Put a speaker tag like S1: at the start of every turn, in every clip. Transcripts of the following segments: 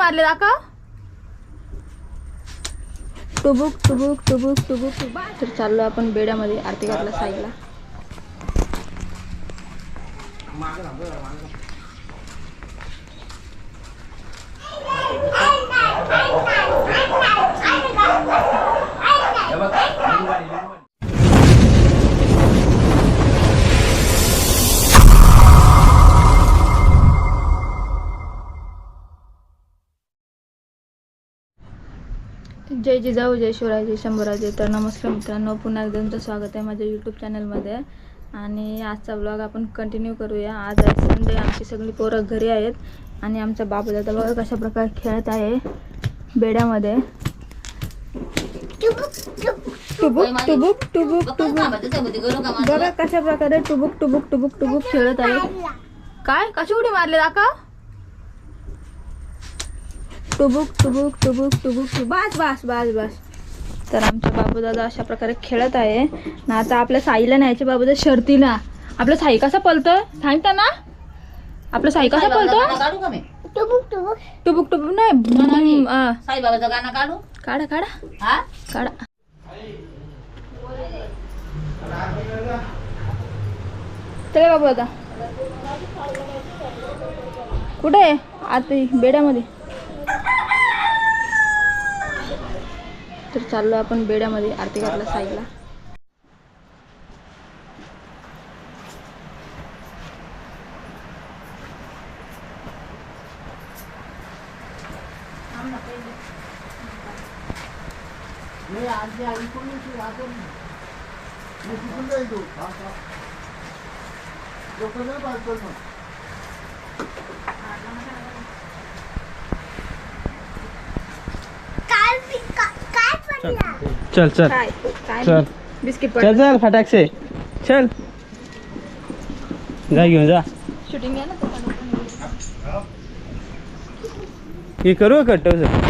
S1: मारले दाखव टुबुक टुबुक टुबुक टुबुक टुबुक. तर चाललो आपण बेड्यामध्ये आरती घातला साईला जय जिजाऊ जय शिवराय जय शंभूराजे. तर नमस्कार मित्रांनो पुन्हा एकदा तुमचं स्वागत आहे माझ्या यूट्यूब चॅनलमध्ये आणि आजचा ब्लॉग आपण कंटिन्यू करूया. आज आहे संडे आमची सगळी पोरं घरी आहेत. आणि आमचा बाबू दादा बघा कशा प्रकारे खेळत आहे बेड्यामध्ये. टुबुक टुबुक टुबुक टुबुक बघा कशा प्रकारे टुबुक टुबुक टुबुक टुबुक खेळत आहे. काय? कशी उडी मारले दाखव. टुबुक टुबुक टुबुक टुबुक टुबुक. बस बस बस बस. तर आमचा बाबूदादा अशा प्रकारे खेळत आहे. ना आता आपल्या साईला न्यायचे बाबूदा शर्तीला. आपलं साई कसा पलतोय सांगता ना आपलं साई कसा पलतो
S2: काढू का मी?
S1: टुबुक टुबुक. नाही
S2: साईबाबाचं गाणं काढू?
S1: काढा काढा.
S2: हा?
S1: काढा. चला बाबू आता कुठे आहे? आत बेड्यामध्ये. तर चाललो आपण बेड्यामध्ये आरती घातला साईला
S3: चल चल चल
S1: बिस्किट
S3: चल चल फटाक से. चल. जा घेऊन जा.
S1: शूटिंग
S3: हे करू कट सर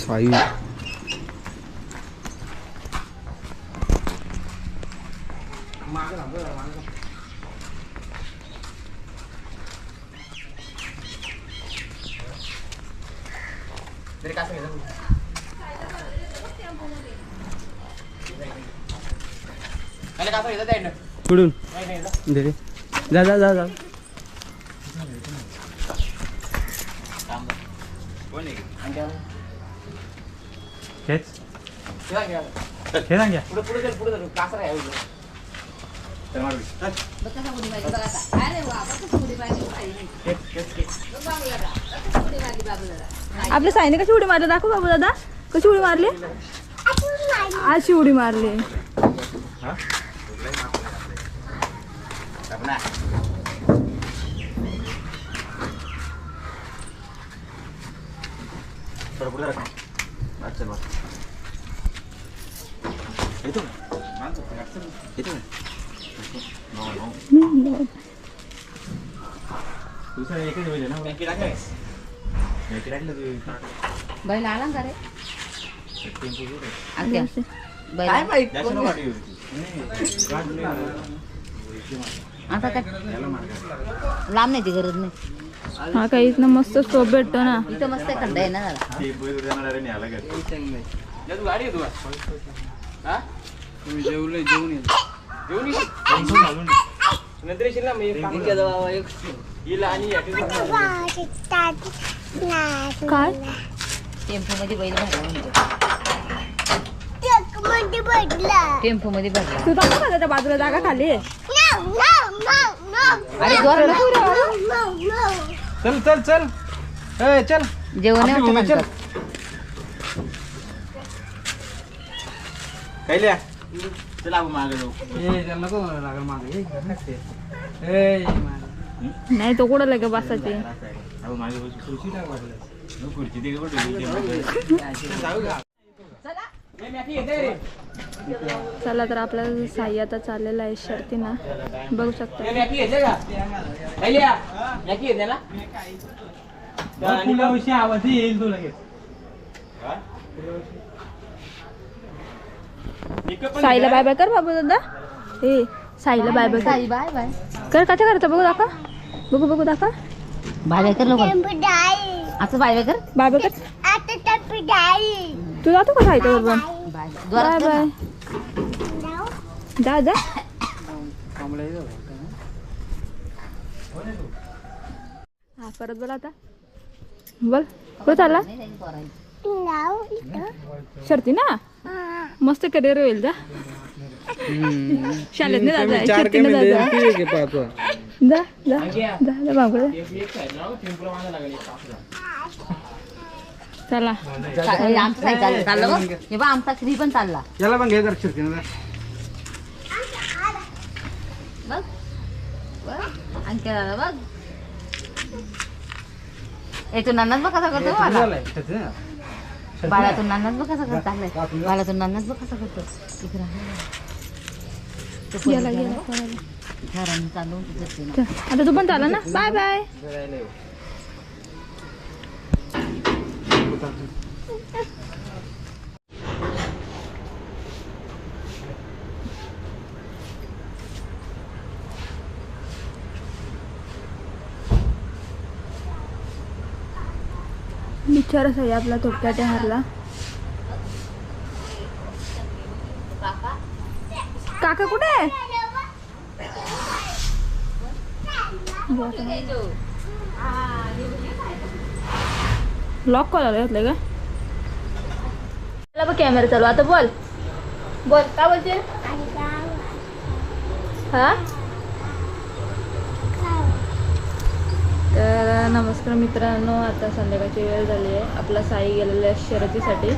S3: साई. कुठून दे रे. जा जा जा जा घ्या
S2: बघ कसा उडी मारली? बघ आता. अरे वा बघ कसा उडी मारली. बाई. बघ बाबूला. बघ कसा उडी मारली बाबूला.
S1: आपल्या साईने कशी उडी मारली दाखव बाबू दादा कशी उडी मारली अशी उडी मारली
S2: बैल आला का रे आत्या. बैल. आता काय? लांब नाही ती गरज नाही.
S1: हा काही इथनं मस्त स्टोप भेटतो ना.
S2: इथं मस्त खंड आहे ना जरा.
S1: काय?
S2: टेम्पो मध्ये बैल भरला टेम्पो मध्ये भरला.
S1: तू दाखव का त्याच्या बाजूला जागा खाली आहे?
S2: जोर
S3: चल चल चल. ए चल.
S2: जेवण
S3: आपली
S2: होतं
S3: भूमी, चल. कैल्या चला मागे जाऊ. ए त्याला नको लागल मागे. ए मागे.
S1: नाही तो कुठं लगे बसायचे?
S3: अहो मागे बस. खुर्ची टाक वाटलं. खुर्ची दे कुठे जाऊ का?
S1: चला तर आपला साई आता चाललेला आहे शर्तीना. बघू शकता.
S3: आवाज येईल
S1: साईला बाय बाय कर बाबू दादा. ए साईला बाय बाय कर.
S2: Bye bye bye.
S1: कर कशा करता बघू दाखवा. बघू बघू दाखवा.
S2: बाय बाय कर असं बाय बाय कर.
S1: बाय बाय कर. तू जातो का साईच्या बरोबर?
S2: बाय
S1: बाय
S2: ना.
S1: जा जा. हा परत बोल आता. बोल. कुठं चालला.
S2: नाही, पोरांची.
S1: शर्ती ना? मस्त करिअर होईल जा. शाळेत नाही जायचं शर्तीने जायचं जा जा जा. जा बाबू चला.
S2: आमचं चाललं. चाललं बघ. हे आमचा श्री पण चालला.
S3: याला पण घे जरा शिरतीनं
S2: बघ. दादा बघ. ए तू नन्नाच बघ कसा करतो बाळा बाळातून नन्नाच बघ कसा करतो. चाललाय बाळातून नन्नाच बघ कसा करतो. तो चालवून ना.
S1: आता तू पण चाला ना. Bye bye. बिचारच आहे आपला थोडक्यात हरला काका कुठे आहे? लॉक कॉल आला घातलं का? चला बघ कॅमेरा चालू. आता बोल. बोल. काय बोलते हा? तर नमस्कार मित्रांनो आता संध्याकाळची वेळ झाली आहे. आपला साई गेलेला आहे शर्यतीसाठी.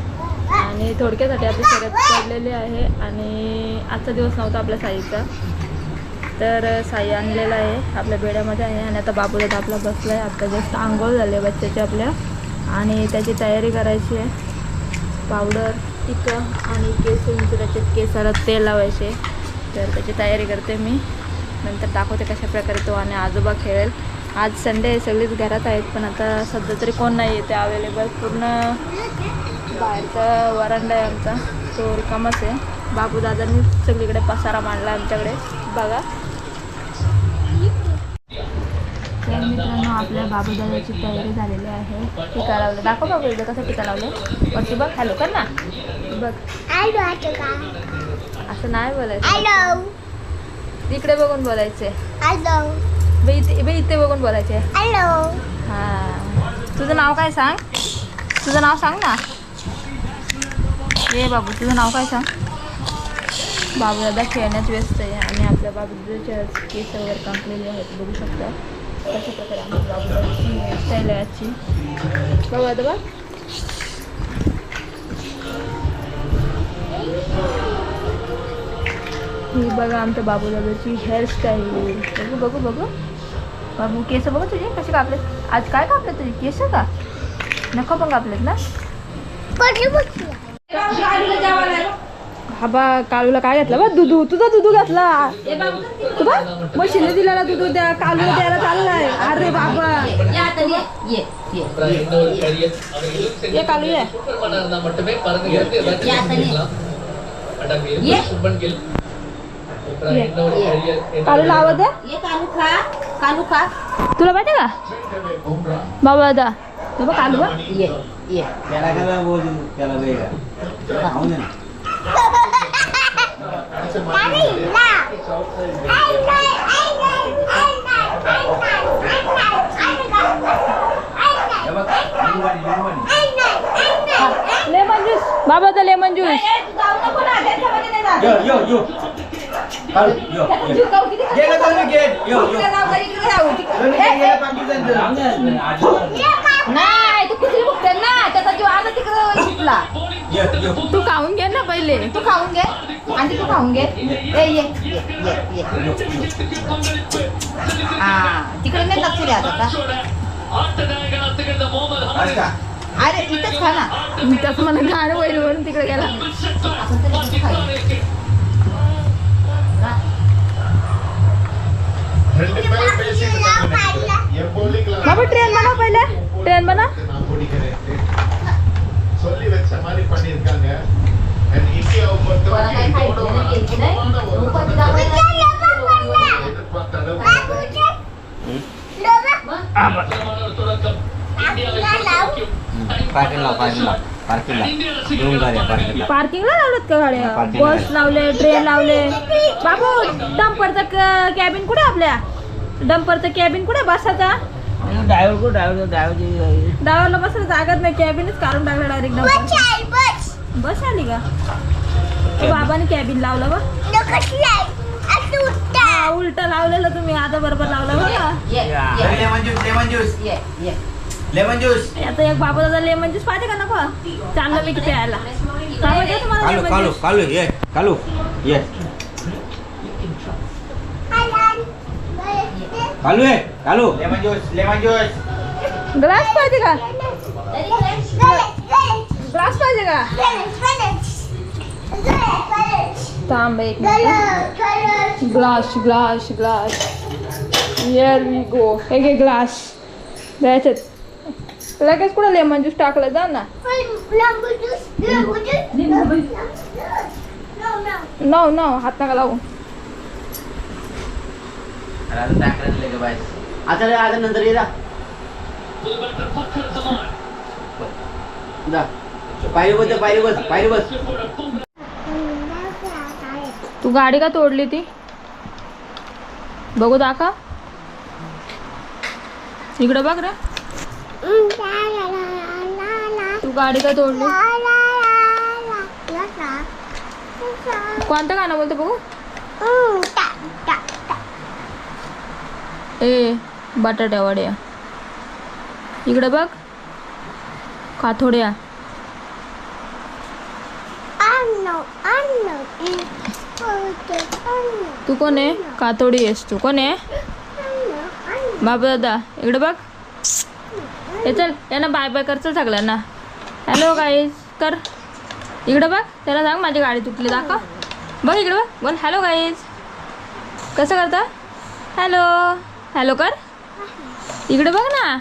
S1: आणि थोडक्यासाठी आपली शर्यत काढलेली आहे. आणि आजचा दिवस नव्हता आपल्या साईचा. तर साई आणलेला आहे. आपल्या बेड्यामध्ये आहे. आणि आता बाबूदादा आपला बसला आहे आता जस्ट आंघोळ झाली आहे बच्च्याची आपल्या. आणि त्याची तयारी करायची आहे. पावडर टिकं आणि केस विंचुराचे केसाला तेल लावायचे. तर त्याची तयारी करते मी. नंतर दाखवते कशा प्रकारे तो आणि आजोबा खेळेल. आज संडे आहे सगळीच घरात आहेत पण आता सध्या तरी कोण नाही येते अवेलेबल पूर्ण बाहेरचा वरांडा आहे आमचा. तो रिकामाच आहे. बाबूदादांनी सगळीकडे पसारा मांडला आमच्याकडे. बघा. तर मित्रांनो आपल्या बाबूदादाची तयारी झालेली आहे. टिका लावलं दाखव बाबू एकदा कसं टिका लावलं वरती बघ. हॅलो कर ना बघ असं नाही बोलायचं. इकडे बघून बोलायचे. बे इथे बघून बोलायचे. हा. तुझं नाव काय सांग? तुझं नाव सांग ना. ए बाबू तुझं नाव काय सांग? बाबूदादा खेळण्यात व्यस्त आहे आणि आपल्या बाबूदादाचे आज केस वगैरे कापलेले आहेत. बघू शकता. कशा प्रकारे हेअरस्टाईल आहे आजची बघू आता बघ ही बघा आमच्या बाबूदादाची हेअरस्टाईल बघू बघू बघू. बाबू केस बघू तुझे कसे कापले आज काय कापले तुझे? केस का? नको पण कापलेत ना? हा बा कालूला काय घातलं बा? दुधू. तुझा दुधू घातला. तू बा मशीने दिलेला दुधू त्या कालूला द्यायला चाललाय. अरे बाबा.
S2: ये आता ये ये ये.
S1: ये कालू ये. कालूला आवाज आहे
S2: ये कालू खा कालू खा.
S1: तुला माहिती का? बाबा दादा हे बघ कालू बा
S2: ये ये.
S4: त्याला काय बोलतो त्याला वेगळा खाऊन दे ना हे बघ, लिंबाणी, लिंबाणी.
S1: लेमन ज्यूस बाबा दा लेमन ज्यूस
S4: यो यो यो काढू, यो, यो. गेलं तर मी घे. यो, यो. दोन्ही घे, गेलं पाकिस्तानचं.
S2: नाही तू कुठली बघते ना तिकडे शिकला.
S1: तू खाऊन घे ना पहिले.
S2: तू खाऊन घे. आणि तू खाऊन घे. ए ये. हा तिकडे नाही लक्ष द्या आता. अरे इथंच खा ना.
S1: मी तसं मला गाणं वैर म्हणून तिकडे गेला. बाबा ट्रेन बनव पहिले. ट्रेन बना. पार्किंगला लावलेत का गाड्या. बस लावले ट्रेन लावले. बाबू डंपरचं कॅबिन कुठे आपल्या? डंपरचं कॅबिन कुठे बसाचा?
S3: ड्रायव्हर ड्रायव्हर ड्रायव्हर
S1: डायव्हरला बसायला जागाच नाही कॅबिनच काढून टाकलं डायरेक्ट बस आली का? बाबाने कॅबिन लावलं बा उलट लावलेलं तुम्ही. आता बरोबर लावलं बघा
S4: लेमन ज्यूस
S1: आता एक बाबा दादा लेमन ज्यूस पाहिजे का नको? चांगलं मी प्यायला. बाबा दे तुम्हाला
S3: कालू
S1: lemon
S3: कालू
S1: juice.
S3: कालू ये कालू ये. कालू ये Kalu.
S4: Lemon juice lemon juice
S1: glass पाहिजे का? ग्लास पाहिजे का? थांब एक glass glass glass here we go हे घे ग्लास द्यायच्यात लगेच कुठं लेमन ज्यूस टाकलं? जा ना. नो नो हात नका लावू.
S3: आता आता नंतर ये जा. जा. पायरी बस जा, पायरी बस पायरी बस.
S1: तू गाडी का तोडली ती? बघू दाखा इकडे बघ रे. तू गाडी का तोडली? कोणतं गाणं बोलतो बघू? ए बटाट्या वड्या. इकडे बघ. काथोड्या. तू कोण आहे? कातोडी आहेस तू. कोण आहे? बाबा दादा इकडे बघ. हे चल यांना बाय बाय कर. चल सगळ्यांना. हॅलो गाईज कर. इकडे बघ. त्याला सांग माझी गाडी तुटली. दाखव. बघ इकडे बघ. बोल. हॅलो गाईज कसं करता? हॅलो हॅलो कर. इकडे बघ ना.